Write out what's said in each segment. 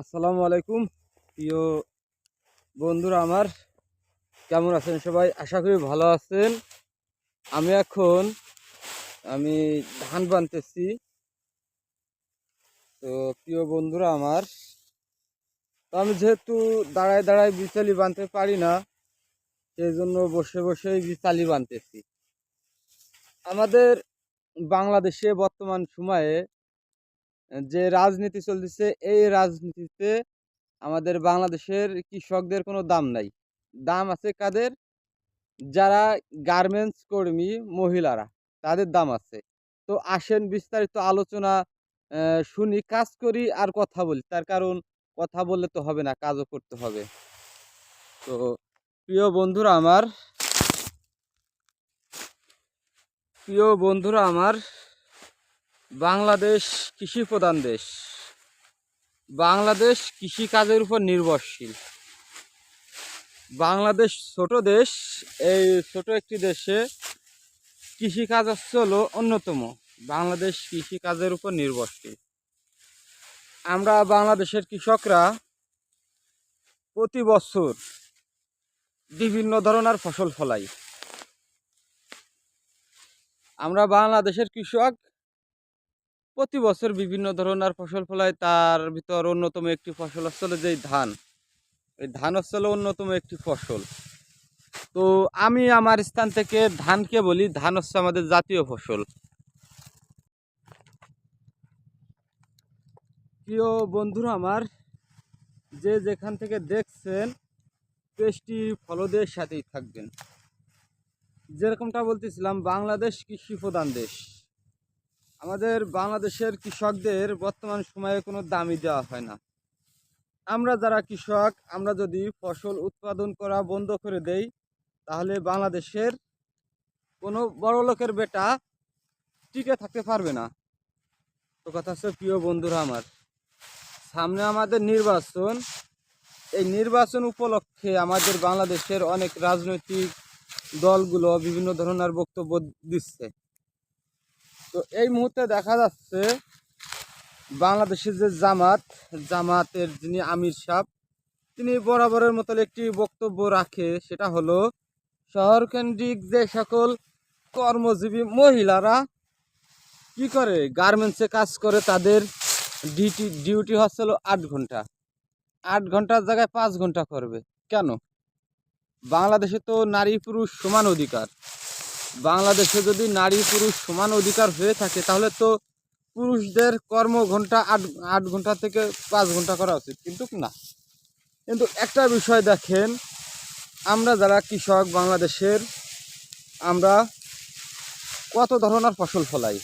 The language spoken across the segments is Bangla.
আসসালামু আলাইকুম। প্রিয় বন্ধুরা আমার, কেমন আছেন সবাই? আশা করি ভালো আছেন। আমি এখন, আমি ধান বানতেছি। তো প্রিয় বন্ধুরা আমার, তো আমি যেহেতু দাঁড়ায় দাঁড়ায় বিচালি বানতে পারি না সেই জন্য বসে বসেই বিচালি বানতেছি। আমাদের বাংলাদেশে বর্তমান সময়ে যে রাজনীতি চলতেছে, এই রাজনীতিতে আমাদের বাংলাদেশের কৃষকদের কোনো দাম নাই। দাম আছে কাদের? যারা গার্মেন্টস কর্মী মহিলারা, তাদের দাম আছে। তো আসেন বিস্তারিত আলোচনা শুনি, কাজ করি আর কথা বলি। তার কারণ কথা বললে তো হবে না, কাজও করতে হবে। তো প্রিয় বন্ধুরা আমার, প্রিয় বন্ধুরা আমার বাংলাদেশ কৃষি প্রধান দেশ। বাংলাদেশ কৃষি কাজের উপর নির্ভরশীল। বাংলাদেশ ছোট দেশ, এই ছোট একটি দেশে কৃষি কাজ হচ্ছে হলো অন্যতম। বাংলাদেশ কৃষি কাজের উপর নির্ভরশীল। আমরা বাংলাদেশের কৃষকরা প্রতি বছর বিভিন্ন ধরনের ফসল ফলাই। আমরা বাংলাদেশের কৃষক প্রতি বছর বিভিন্ন ধরনের ফসল ফলায় তার ভিতর অন্যতম একটি ফসল হলো যে ধান, এই ধান হলো অন্যতম একটি ফসল। তো আমি আমার স্থান থেকে ধানকে বলি, ধান হচ্ছে আমাদের জাতীয় ফসল। প্রিয় বন্ধুরা আমার, যে যেখান থেকে দেখছেন পেস্টি ফলদের সাথেই থাকবেন। যেরকমটা বলতেছিলাম, বাংলাদেশ কৃষি প্রধান দেশ। আমাদের বাংলাদেশের কৃষকদের বর্তমান সময়ে কোনো দামই দেওয়া হয় না। আমরা যারা কৃষক, আমরা যদি ফসল উৎপাদন করা বন্ধ করে দেই, তাহলে বাংলাদেশের কোনো বড় লোকের বেটা টিকে থাকতে পারবে না। তো কথা হচ্ছে, প্রিয় বন্ধুরা আমার, সামনে আমাদের নির্বাচন। এই নির্বাচন উপলক্ষে আমাদের বাংলাদেশের অনেক রাজনৈতিক দলগুলো বিভিন্ন ধরনের বক্তব্য দিচ্ছে। তো এই মুহূর্তে দেখা যাচ্ছে বাংলাদেশের যে জামাত, জামাতের যিনি আমির সাহ তিনি বরাবরের মতো একটি বক্তব্য রাখে, সেটা হলো, শহরকেন্দ্রিক যে সকল কর্মজীবী মহিলারা কি করে? গার্মেন্টসে কাজ করে, তাদের ডিউটি ডিউটি হচ্ছে আট ঘণ্টা। আট ঘণ্টার জায়গায় পাঁচ ঘণ্টা করবে। কেন? বাংলাদেশে তো নারী পুরুষ সমান অধিকার। বাংলাদেশে যদি নারী পুরুষ সমান অধিকার হয়ে থাকে, তাহলে তো পুরুষদের কর্ম ঘণ্টা আট আট ঘণ্টা থেকে পাঁচ ঘণ্টা করা উচিত। কিন্তু না। কিন্তু একটা বিষয় দেখেন, আমরা যারা কৃষক বাংলাদেশের, আমরা কত ধরনের ফসল ফলাই?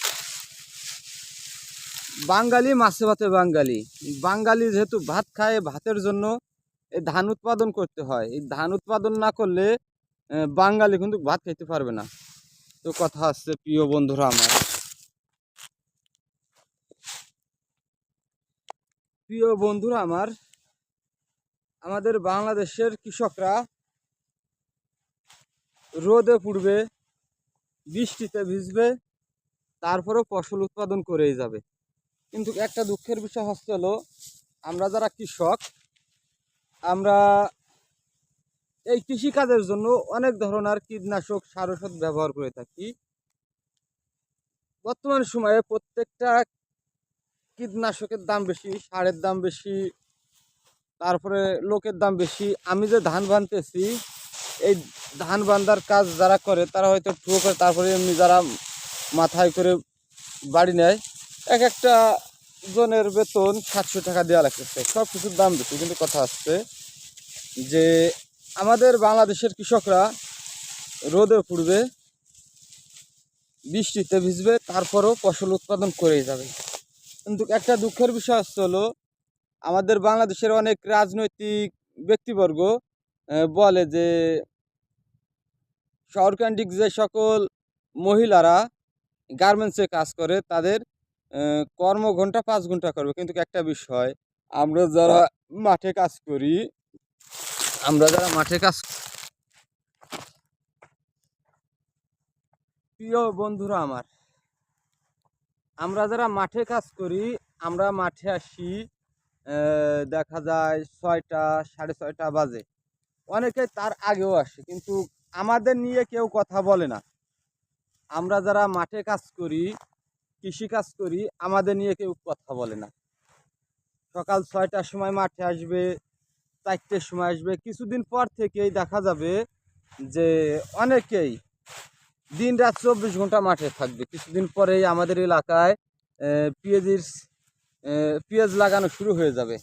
বাঙালি মাছে ভাতে বাঙালি। বাঙালি যেহেতু ভাত খায়, ভাতের জন্য এই ধান উৎপাদন করতে হয়। এই ধান উৎপাদন না করলে বাঙালি কিন্তু ভাত খেতে পারবে না। তো কথা হচ্ছে প্রিয় বন্ধুরা আমার। প্রিয় বন্ধুরা আমার, আমাদের বাংলাদেশের কৃষকরা রোদে পুড়বে, বৃষ্টিতে ভিজবে, তারপরেও ফসল উৎপাদন করেই যাবে। কিন্তু একটা দুঃখের বিষয় হচ্ছে হলো, আমরা যারা কৃষক, আমরা এই কৃষিকাজের জন্য অনেক ধরনের কীটনাশক সার ওষুধ ব্যবহার করে থাকি। বর্তমান সময়ে প্রত্যেকটা কীটনাশকের দাম বেশি, সারের দাম বেশি, তারপরে লোকের দাম বেশি। আমি যে ধান বানতেছি, এই ধান বান্ধার কাজ যারা করে, তারা হয়তো ঠুয়ো করে, তারপরে এমনি যারা মাথায় করে বাড়ি নেয়, এক একটা জনের বেতন সাতশো টাকা দেওয়া লাগতেছে। সব কিছুর দাম বেশি, কিন্তু কথা হচ্ছে যে আমাদের বাংলাদেশের কৃষকরা রোদে পুড়বে বৃষ্টিতে ভিজবে তারপরও ফসল উৎপাদন করেই যাবে। কিন্তু একটা দুঃখের বিষয় হলো আমাদের বাংলাদেশের অনেক রাজনৈতিক ব্যক্তিবর্গ বলে যে শহরকেন্দ্রিক যে সকল মহিলারা গার্মেন্টসে কাজ করে তাদের আহ, কর্মঘন্টা পাঁচ ঘণ্টা করবে। কিন্তু একটা বিষয় আমরা যারা মাঠে কাজ করি আমরা যারা মাঠে কাজ প্রিয় বন্ধুরা আমার, আমরা যারা মাঠে কাজ করি, আমরা মাঠে আসি দেখা যায় ছয়টা, সাড়ে ছয়টা বাজে। অনেকে তার আগেও আসে, কিন্তু আমাদের নিয়ে কেউ কথা বলে না। আমরা যারা মাঠে কাজ করি, কৃষি কাজ করি, আমাদের নিয়ে কেউ কথা বলে না। সকাল ছয়টার সময় মাঠে আসবে চারটের সময় আসবে। কিছুদিন পর থেকেই দেখা যাবে যে অনেকেই দিন রাত চব্বিশ ঘণ্টা মাঠে থাকবে। কিছুদিন পরেই আমাদের এলাকায় পেঁয়াজির পেঁয়াজ লাগানো শুরু হয়ে যাবে।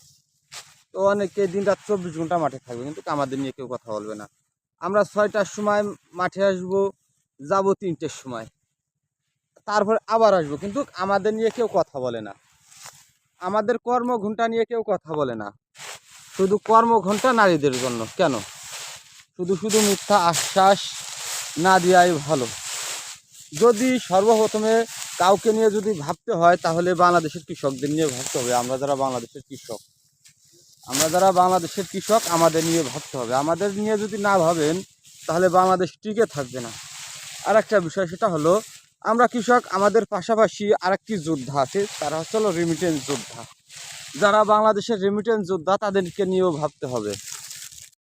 তো অনেকে দিন রাত চব্বিশ ঘণ্টা মাঠে থাকবে, কিন্তু আমাদের নিয়ে কেউ কথা বলবে না। আমরা ছয়টার সময় মাঠে আসব, যাব তিনটের সময়। তারপর আবার আসব, কিন্তু আমাদের নিয়ে কেউ কথা বলে না। আমাদের কর্মঘণ্টা নিয়ে কেউ কথা বলে না। শুধু কর্মঘণ্টা নারীদের জন্য, কেন? শুধু শুধু মিথ্যা আশ্বাস না দেওয়াই ভালো। যদি সর্বপ্রথমে কাউকে নিয়ে যদি ভাবতে হয়, তাহলে বাংলাদেশের কৃষকদের নিয়ে ভাবতে হবে। আমরা যারা বাংলাদেশের কৃষক, আমরা যারা বাংলাদেশের কৃষক, আমাদের নিয়ে ভাবতে হবে। আমাদের নিয়ে যদি না ভাবেন, তাহলে বাংলাদেশ টিকে থাকবে না। আর একটা বিষয় সেটা হলো, আমরা কৃষক, আমাদের পাশাপাশি আরেকটি যোদ্ধা আছে, তারা হচ্ছে হলো রেমিটেন্স যোদ্ধা। যারা বাংলাদেশের রেমিটেন্স যোদ্ধা তাদেরকে নিয়েও ভাবতে হবে।